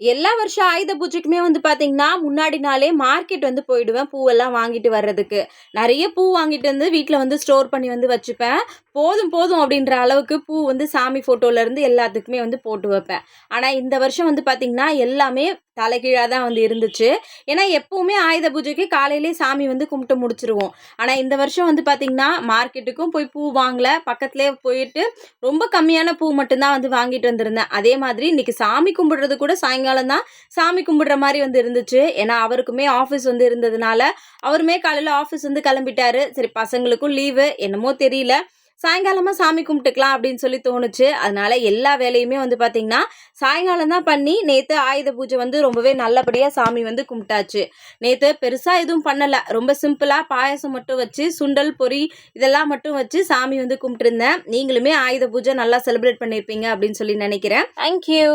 எல்லா வருஷம் ஆயுத பூஜைக்குமே வந்து பார்த்தீங்கன்னா முன்னாடி நாளே மார்க்கெட் வந்து போயிடுவேன். பூவெல்லாம் வாங்கிட்டு வர்றதுக்கு. நிறைய பூ வாங்கிட்டு வந்து வீட்டில் வந்து ஸ்டோர் பண்ணி வந்து வச்சுப்பேன். போதும் போதும் அப்படின்ற அளவுக்கு பூ வந்து சாமி ஃபோட்டோலேருந்து எல்லாத்துக்குமே வந்து போட்டு வைப்பேன். ஆனால் இந்த வருஷம் வந்து பார்த்திங்கன்னா எல்லாமே தலைகீழாக தான் வந்து இருந்துச்சு. ஏன்னா எப்போவுமே ஆயுத பூஜைக்கு காலையிலே சாமி வந்து கும்பிட்டு முடிச்சிருவோம். ஆனால் இந்த வருஷம் வந்து பார்த்திங்கன்னா மார்க்கெட்டுக்கும் போய் பூ வாங்கல. பக்கத்துலேயே போயிட்டு ரொம்ப கம்மியான பூ மட்டும்தான் வந்து வாங்கிட்டு வந்திருந்தேன். அதே மாதிரி இன்றைக்கி சாமி கும்பிடுறது கூட சாயங்காலம் தான் சாமி கும்பிடுற மாதிரி வந்து இருந்துச்சு. ஏன்னா அவருக்குமே ஆஃபீஸ் வந்து இருந்ததுனால அவருமே காலையில் ஆஃபீஸ் வந்து கிளம்பிட்டாரு. சரி பசங்களுக்கும் லீவு என்னமோ தெரியல. சாயங்காலமாக சாமி கும்பிட்டுக்கலாம் அப்படின்னு சொல்லி தோணுச்சு. அதனால எல்லா வேலையுமே வந்து பார்த்திங்கன்னா சாயங்காலம் தான் பண்ணி நேற்று ஆயுத பூஜை வந்து ரொம்பவே நல்லபடியாக சாமி வந்து கும்பிட்டாச்சு. நேற்று பெருசாக எதுவும் பண்ணலை. ரொம்ப சிம்பிளாக பாயசம் மட்டும் வச்சு சுண்டல் பொரி இதெல்லாம் மட்டும் வச்சு சாமி வந்து கும்பிட்டுருந்தேன். நீங்களுமே ஆயுத பூஜை நல்லா செலிப்ரேட் பண்ணியிருப்பீங்க அப்படின்னு சொல்லி நினைக்கிறேன். தேங்க்யூ